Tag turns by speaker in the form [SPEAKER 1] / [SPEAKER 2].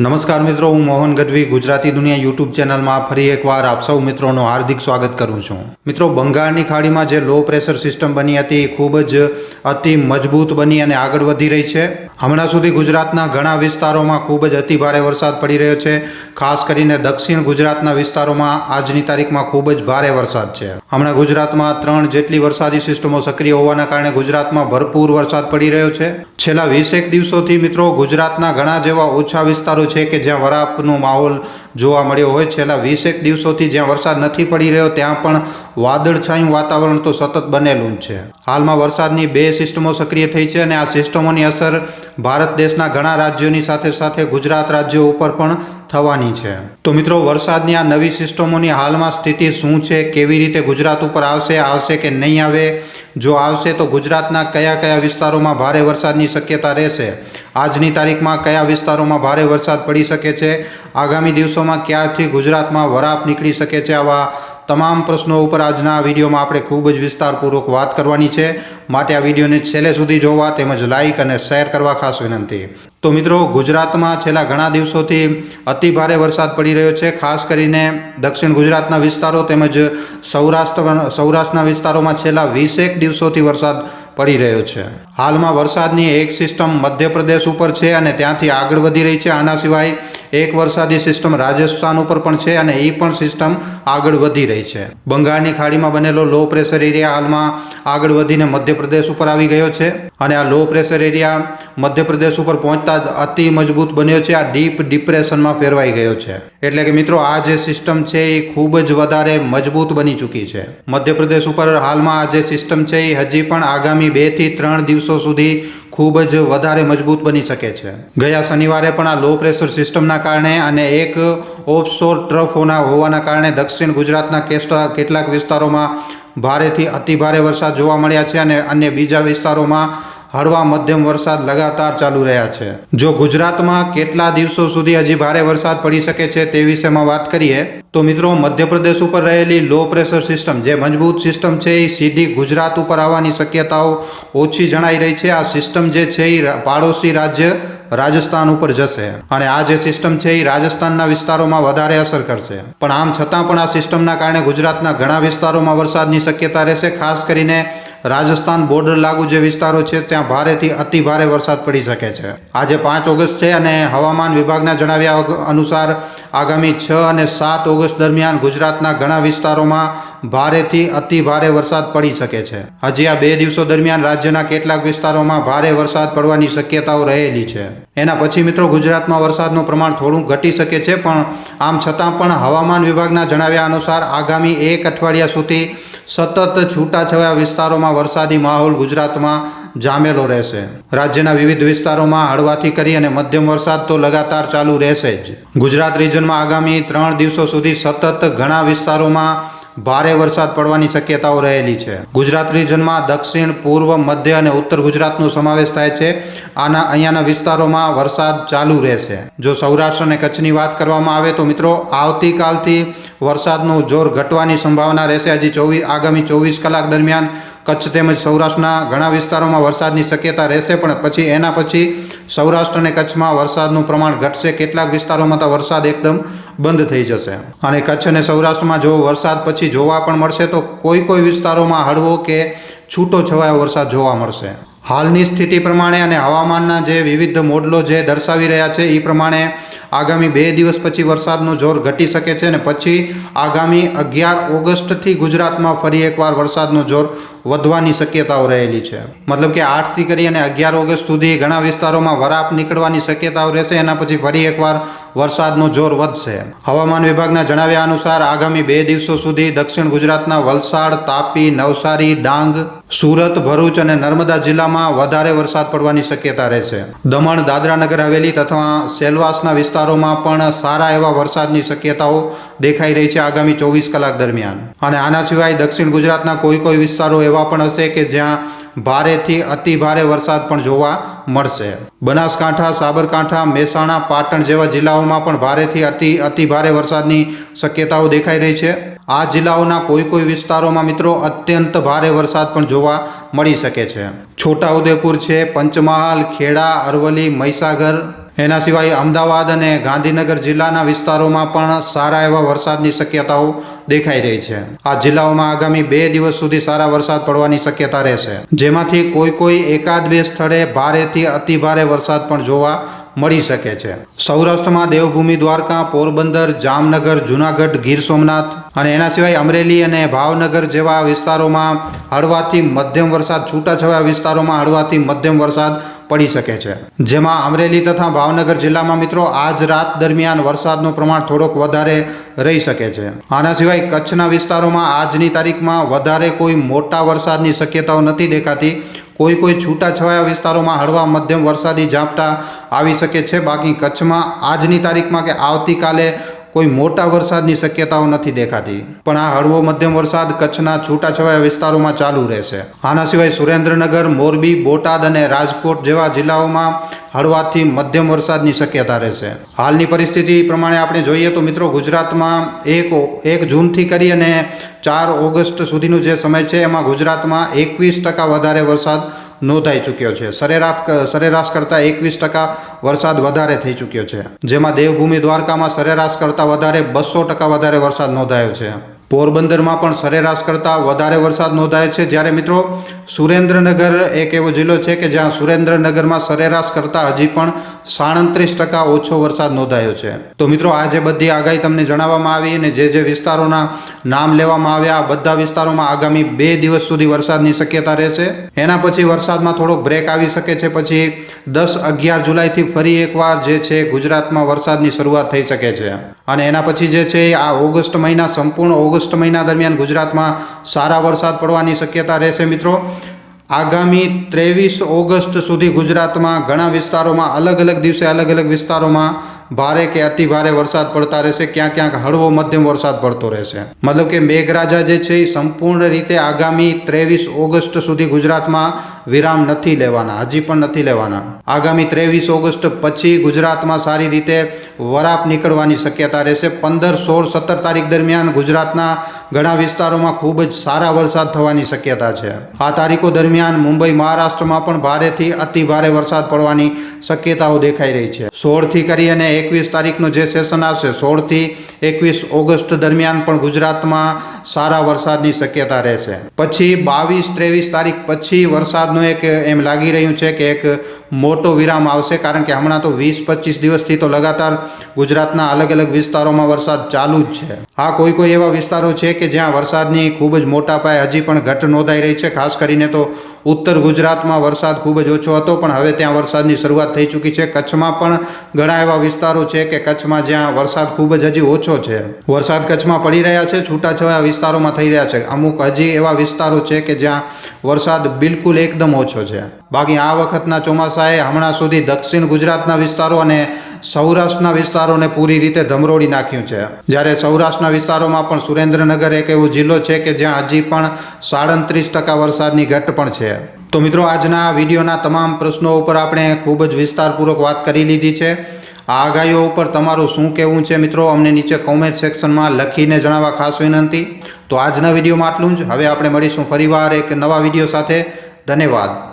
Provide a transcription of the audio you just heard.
[SPEAKER 1] નમસ્કાર મિત્રો, હું મોહન ગઢવી, ગુજરાતી દુનિયા યુટ્યુબ ચેનલમાં ફરી એકવાર આપ સૌ મિત્રોનું હાર્દિક સ્વાગત કરું છું. મિત્રો, બંગાળની ખાડીમાં જે લો પ્રેશર સિસ્ટમ બની હતી એ ખૂબ જ અતિ મજબૂત બની અને આગળ વધી રહી છે. હમણાં સુધી ગુજરાતના ઘણા વિસ્તારોમાં ખૂબ જ અતિ ભારે વરસાદ પડી રહ્યો છે. ખાસ કરીને દક્ષિણ ગુજરાતના વિસ્તારોમાં આજની તારીખમાં ખૂબ જ ભારે વરસાદ છે. હમણાં ગુજરાતમાં ત્રણ જેટલી વરસાદી સિસ્ટમો સક્રિય હોવાના કારણે ગુજરાતમાં ભરપૂર વરસાદ પડી રહ્યો છે. છેલ્લા વીસેક દિવસોથી મિત્રો ગુજરાતના ઘણા જેવા ઓછા વિસ્તારો છે કે જ્યાં વરાપનો માહોલ જોવા મળ્યો હોય છેલ્લા વીસેક દિવસોથી જ્યાં વરસાદ નથી પડી રહ્યો, ત્યાં પણ વાદળછાયું વાતાવરણ તો સતત બનેલું છે. હાલમાં વરસાદની બે સિસ્ટમો સક્રિય થઈ છે અને આ સિસ્ટમોની અસર ભારત દેશના ઘણા રાજ્યોની સાથે સાથે ગુજરાત રાજ્યો ઉપર પણ થવાની છે. તો મિત્રો, વરસાદની આ નવી સિસ્ટમોની હાલમાં સ્થિતિ શું છે? કેવી રીતે ગુજરાત ઉપર આવશે આવશે કે નહીં આવે? જો આવશે તો ગુજરાતના કયા કયા વિસ્તારોમાં ભારે વરસાદની શક્યતા રહેશે? આજની તારીખમાં કયા વિસ્તારોમાં ભારે વરસાદ પડી શકે છે? આગામી દિવસોમાં ક્યારથી ગુજરાતમાં વરાપ નીકળી શકે છે? આવા તમામ પ્રશ્નો ઉપર આજના વિડીયોમાં આપણે ખૂબ જ વિસ્તારપૂર્વક વાત કરવાની છે. માટે આ વિડીયોને છેલ્લે સુધી જોવા તેમજ લાઇક અને શેર કરવા ખાસ વિનંતી. તો મિત્રો, ગુજરાતમાં છેલ્લા ઘણા દિવસોથી અતિભારે વરસાદ પડી રહ્યો છે. ખાસ કરીને દક્ષિણ ગુજરાતના વિસ્તારો તેમજ સૌરાષ્ટ્ર, સૌરાષ્ટ્રના વિસ્તારોમાં છેલ્લા વીસેક દિવસોથી વરસાદ પડી રહ્યો છે. હાલમાં વરસાદની એક સિસ્ટમ મધ્યપ્રદેશ ઉપર છે અને ત્યાંથી આગળ વધી રહી છે. આના સિવાય એક વરસાદી સિસ્ટમ રાજસ્થાન ઉપર પણ છે અને એ પણ સિસ્ટમ આગળ વધી રહી છે. બંગાળની ખાડીમાં બનેલો લો પ્રેશર એરિયા હાલમાં આગળ વધીને મધ્યપ્રદેશ ઉપર આવી ગયો છે અને આ લો પ્રેશર એરિયા મધ્યપ્રદેશ ઉપર પહોંચતા જ અતિ મજબૂત બન્યો છે. આ ડીપ ડિપ્રેશનમાં ફેરવાઈ ગયો છે. એટલે કે મિત્રો, આ જે સિસ્ટમ છે એ ખૂબ જ વધારે મજબૂત બની ચૂકી છે. મધ્યપ્રદેશ ઉપર હાલમાં આ જે સિસ્ટમ છે એ હજી પણ આગામી બેથી ત્રણ દિવસો સુધી ખૂબ જ વધારે મજબૂત બની શકે છે. ગયા શનિવારે પણ આ લો પ્રેશર સિસ્ટમના કારણે અને એક ઓફશોર ટ્રફ હોવાના કારણે દક્ષિણ ગુજરાતના કેટલાક વિસ્તારોમાં ભારેથી અતિભારે વરસાદ જોવા મળ્યા છે અને અન્ય બીજા વિસ્તારોમાં હળવા મધ્યમ વરસાદ લગાતાર ચાલુ રહ્યા છે. જો ગુજરાતમાં કેટલા દિવસો સુધી હજી ભારે વરસાદ પડી શકે છે તે વિશેમાં વાત કરીએ, તો મિત્રો મધ્યપ્રદેશ ઉપર રહેલી લો પ્રેશર સિસ્ટમ જે મજબૂત સિસ્ટમ છે એ સીધી ગુજરાત ઉપર આવવાની શક્યતાઓ ઓછી જણાઈ રહી છે. આ સિસ્ટમ જે છે એ પાડોશી રાજ્ય રાજસ્થાન ઉપર જશે અને આ જે સિસ્ટમ છે એ રાજસ્થાનના વિસ્તારોમાં વધારે અસર કરશે. પણ આમ છતાં પણ આ સિસ્ટમના કારણે ગુજરાતના ઘણા વિસ્તારોમાં વરસાદની શક્યતા રહેશે, ખાસ કરીને રાજસ્થાન બોર્ડર લાગુ જે વિસ્તારો છે, ત્યાં ભારેથી અતિ ભારે વરસાદ પડી શકે છે. આજે પાંચ ઓગસ્ટ છે અને હવામાન વિભાગના જણાવ્યા અનુસાર આગામી છ અને સાત ઓગસ્ટ દરમિયાન ગુજરાતના ઘણા વિસ્તારોમાં ભારેથી અતિ ભારે વરસાદ પડી શકે છે. હજી આ બે દિવસો દરમિયાન રાજ્યના કેટલાક વિસ્તારોમાં ભારે વરસાદ પડવાની શક્યતાઓ રહેલી છે. એના પછી મિત્રો ગુજરાતમાં વરસાદનું પ્રમાણ થોડું ઘટી શકે છે, પણ આમ છતાં પણ હવામાન વિભાગના જણાવ્યા અનુસાર આગામી એક અઠવાડિયા સુધી સતત છૂટાછવાયા વિસ્તારોમાં વરસાદી માહોલ ગુજરાતમાં જામેલો રહેશે. રાજ્યના વિવિધ વિસ્તારોમાં હળવાથી કરી અને મધ્યમ વરસાદ તો લગાતાર ચાલુ રહેશે જ. ગુજરાત રિજનમાં આગામી ત્રણ દિવસો સુધી સતત ઘણા વિસ્તારોમાં ભારે વરસાદ પડવાની શક્યતાઓ રહેલી છે. ગુજરાત રિજનમાં દક્ષિણ, પૂર્વ, મધ્ય અને ઉત્તર ગુજરાતનો સમાવેશ થાય છે. આના, અહીંયાના વિસ્તારોમાં વરસાદ ચાલુ રહેશે. જો સૌરાષ્ટ્ર અને કચ્છની વાત કરવામાં આવે તો મિત્રો, આવતીકાલથી વરસાદનું જોર ઘટવાની સંભાવના રહેશે. હજી ચોવીસ આગામી ચોવીસ કલાક દરમિયાન કચ્છ તેમજ સૌરાષ્ટ્રના ઘણા વિસ્તારોમાં વરસાદની શક્યતા રહેશે, પણ પછી એના પછી સૌરાષ્ટ્ર અને કચ્છમાં વરસાદનું પ્રમાણ ઘટશે. કેટલાક વિસ્તારોમાં તો વરસાદ એકદમ બંધ થઈ જશે. અને કચ્છ અને સૌરાષ્ટ્રમાં જો વરસાદ પછી જોવા પણ મળશે, તો કોઈ કોઈ વિસ્તારોમાં હળવો કે છૂટો છવાયો વરસાદ જોવા મળશે. હાલની સ્થિતિ પ્રમાણે અને હવામાનના જે વિવિધ મોડલો જે દર્શાવી રહ્યા છે એ પ્રમાણે આગામી બે દિવસ પછી વરસાદનું જોર ઘટી શકે છે અને પછી આગામી અગિયાર ઓગસ્ટથી ગુજરાતમાં ફરી એકવાર વરસાદનું જોર વધવાની શક્યતાઓ રહેલી છે. મતલબ કે આઠથી કરી અને અગિયાર ઓગસ્ટ સુધી ઘણા વિસ્તારોમાં વરાપ નીકળવાની શક્યતાઓ રહેશે. એના પછી ફરી એકવાર વરસાદનું જોર વધશે. હવામાન વિભાગના જણાવ્યા અનુસાર આગામી બે દિવસો સુધી દક્ષિણ ગુજરાતના વલસાડ, તાપી, નવસારી, ડાંગ, સુરત, ભરૂચ અને નર્મદા જિલ્લામાં વધારે વરસાદ પડવાની શક્યતા રહેશે. દમણ, દાદરા નગર હવેલી તથા સેલવાસના વિસ્તારોમાં પણ સારા એવા વરસાદની શક્યતાઓ દેખાઈ રહી છે આગામી ચોવીસ કલાક દરમિયાન. અને આના સિવાય દક્ષિણ ગુજરાતના કોઈ કોઈ વિસ્તારો એવા પણ હશે કે જ્યાં ભારેથી અતિ ભારે વરસાદ પણ જોવા મળશે. બનાસકાંઠા, સાબરકાંઠા, મહેસાણા, પાટણ જેવા જિલ્લાઓમાં પણ ભારેથી અતિ અતિ ભારે વરસાદની શક્યતાઓ દેખાઈ રહી છે. આ જિલ્લાઓના કોઈ કોઈ વિસ્તારોમાં મિત્રો અત્યંત ભારે વરસાદ પણ જોવા મળી શકે છે. છોટાઉદેપુર છે, પંચમહાલ, ખેડા, અરવલ્લી, મહીસાગર એના સિવાય અમદાવાદ અને ગાંધીનગર જિલ્લાના વિસ્તારોમાં પણ સારા એવા વરસાદની શક્યતાઓ દેખાઈ રહી છે. આ જિલ્લાઓમાં આગામી બે દિવસ સુધી સારા વરસાદ પડવાની શક્યતા રહેશે. જેમાંથી કોઈ કોઈ એકાદ બે સ્થળે ભારેથી અતિ ભારે વરસાદ પણ જોવા મળી શકે છે. સૌરાષ્ટ્રમાં દેવભૂમિ દ્વારકા, પોરબંદર, જામનગર, જુનાગઢ, ગીર સોમનાથ અને એના સિવાય અમરેલી અને ભાવનગર જેવા વિસ્તારોમાં હળવાથી મધ્યમ વરસાદ, છૂટાછવાયા વિસ્તારોમાં હળવાથી મધ્યમ વરસાદ પડી શકે છે. જેમાં અમરેલી તથા ભાવનગર જિલ્લામાં મિત્રો આજ રાત દરમિયાન વરસાદનું પ્રમાણ થોડોક વધારે રહી શકે છે. આના સિવાય કચ્છના વિસ્તારોમાં આજની તારીખમાં વધારે કોઈ મોટા વરસાદની શક્યતાઓ નથી દેખાતી. કોઈ કોઈ છૂટાછવાયા વિસ્તારોમાં હળવા મધ્યમ વરસાદી ઝાપટા આવી શકે છે. બાકી કચ્છમાં આજની તારીખમાં કે આવતીકાલે કોઈ મોટા વરસાદની શક્યતાઓ નથી દેખાતી. પણ આ હળવો મધ્યમ વરસાદ કચ્છના છૂટાછવાયા વિસ્તારોમાં ચાલુ રહેશે. આના સિવાય સુરેન્દ્રનગર, મોરબી, બોટાદ અને રાજકોટ જેવા જિલ્લાઓમાં હળવાથી મધ્યમ વરસાદની શક્યતા રહેશે. હાલની પરિસ્થિતિ પ્રમાણે આપણે જોઈએ તો મિત્રો ગુજરાતમાં એક એક જૂનથી કરી અને ચાર ઓગસ્ટ સુધીનું જે સમય છે, એમાં ગુજરાતમાં એકવીસ ટકા વધારે વરસાદ નોંધાઈ ચૂક્યો છે. સરેરાશ સરેરાશ કરતાં એકવીસ ટકા વરસાદ વધારે થઈ ચૂક્યો છે. જેમાં દેવભૂમિ દ્વારકામાં સરેરાશ કરતાં વધારે બસો ટકા વધારે વરસાદ નોંધાયો છે. પોરબંદરમાં પણ સરેરાશ કરતાં વધારે વરસાદ નોંધાય છે. જ્યારે મિત્રો સુરેન્દ્રનગર એક એવો જિલ્લો છે કે જ્યાં સુરેન્દ્રનગરમાં સરેરાશ કરતાં હજી પણ સાડત્રીસ ટકા ઓછો વરસાદ નોંધાયો છે. તો મિત્રો, આ જે બધી આગાહી તમને જણાવવામાં આવી અને જે જે વિસ્તારોના નામ લેવામાં આવ્યા, આ બધા વિસ્તારોમાં આગામી બે દિવસ સુધી વરસાદની શક્યતા રહેશે. એના પછી વરસાદમાં થોડોક બ્રેક આવી શકે છે. પછી દસ અગિયાર જુલાઈથી ફરી એકવાર જે છે ગુજરાતમાં વરસાદની શરૂઆત થઈ શકે છે. અને એના પછી જે છે આ ઓગસ્ટ મહિના, સંપૂર્ણ ઓગસ્ટ મહિના દરમિયાન ગુજરાતમાં સારા વરસાદ પડવાની શક્યતા રહેશે મિત્રો. આગામી ત્રેવીસ ઓગસ્ટ સુધી ગુજરાતમાં ઘણા વિસ્તારોમાં અલગ અલગ દિવસે અલગ અલગ વિસ્તારોમાં ભારે કે અતિ ભારે વરસાદ પડતા રહેશે, ક્યાંક ક્યાંક હળવો મધ્યમ વરસાદ પડતો રહેશે. મતલબ કે મેઘરાજા જે છે, એ સંપૂર્ણ રીતે આગામી ત્રેવીસ ઓગસ્ટ સુધી ગુજરાતમાં વિરામ નથી લેવાના, હજી પણ નથી લેવાના. આગામી ત્રેવીસ ઓગસ્ટ પછી ગુજરાતમાં સારી રીતે વરાપ નીકળવાની શક્યતા રહેશે. પંદર સોળ સત્તર તારીખ દરમિયાન ગુજરાતના ઘણા વિસ્તારોમાં ખૂબ જ સારા વરસાદ થવાની શક્યતા છે. આ તારીખો દરમિયાન મુંબઈ, મહારાષ્ટ્રમાં પણ ભારેથી અતિ ભારે વરસાદ પડવાની શક્યતાઓ દેખાઈ રહી છે. સોળથી કરી અને એકવીસ તારીખનો જે સેશન આવશે, સોળથી એકવીસ ઓગસ્ટ દરમિયાન પણ ગુજરાતમાં સારા વરસાદની શક્યતા રહેશે. પછી બાવીસ ત્રેવીસ તારીખ પછી વરસાદનો એક એમ લાગી રહ્યું છે કે એક મોટો વિરામ આવશે, કારણ કે હમણાં તો વીસ પચીસ દિવસથી તો લગાતાર ગુજરાતના અલગ અલગ વિસ્તારોમાં વરસાદ ચાલુ જ છે. હા, કોઈ કોઈ એવા વિસ્તારો છે કે જ્યાં વરસાદની ખૂબ જ મોટા પાયે હજી પણ ઘટ નોંધાઈ રહી છે, ખાસ કરીને તો ઉત્તર ગુજરાતમાં વરસાદ ખૂબ જ ઓછો હતો, પણ હવે ત્યાં વરસાદની શરૂઆત થઈ ચૂકી છે. કચ્છમાં પણ ઘણા એવા વિસ્તારો છે કે કચ્છમાં જ્યાં વરસાદ ખૂબ જ હજી ઓછો છે. વરસાદ કચ્છમાં પડી રહ્યા છે, છૂટાછવાયા વિસ્તારોમાં થઈ રહ્યા છે. અમુક હજી એવા વિસ્તારો છે કે જ્યાં વરસાદ બિલકુલ એકદમ ઓછો છે. બાકી આ વખતના ચોમાસાએ હમણાં સુધી દક્ષિણ ગુજરાતના વિસ્તારો અને સૌરાષ્ટ્રના વિસ્તારોને પૂરી રીતે ધમરોડી નાખ્યું છે. જ્યારે સૌરાષ્ટ્રના વિસ્તારોમાં પણ સુરેન્દ્રનગર એક એવો જિલ્લો છે કે જ્યાં હજી પણ સાડત્રીસ ટકા વરસાદની ઘટ પણ છે. તો મિત્રો, આજના વિડીયોના તમામ પ્રશ્નો ઉપર આપણે ખૂબ જ વિસ્તારપૂર્વક વાત કરી લીધી છે. આ આગાહીઓ ઉપર તમારું શું કહેવું છે મિત્રો, અમને નીચે કોમેન્ટ સેક્શનમાં લખીને જણાવવા ખાસ વિનંતી. તો આજના વિડીયોમાં આટલું જ. હવે આપણે મળીશું ફરીવાર એક નવા વીડિયો સાથે. ધન્યવાદ.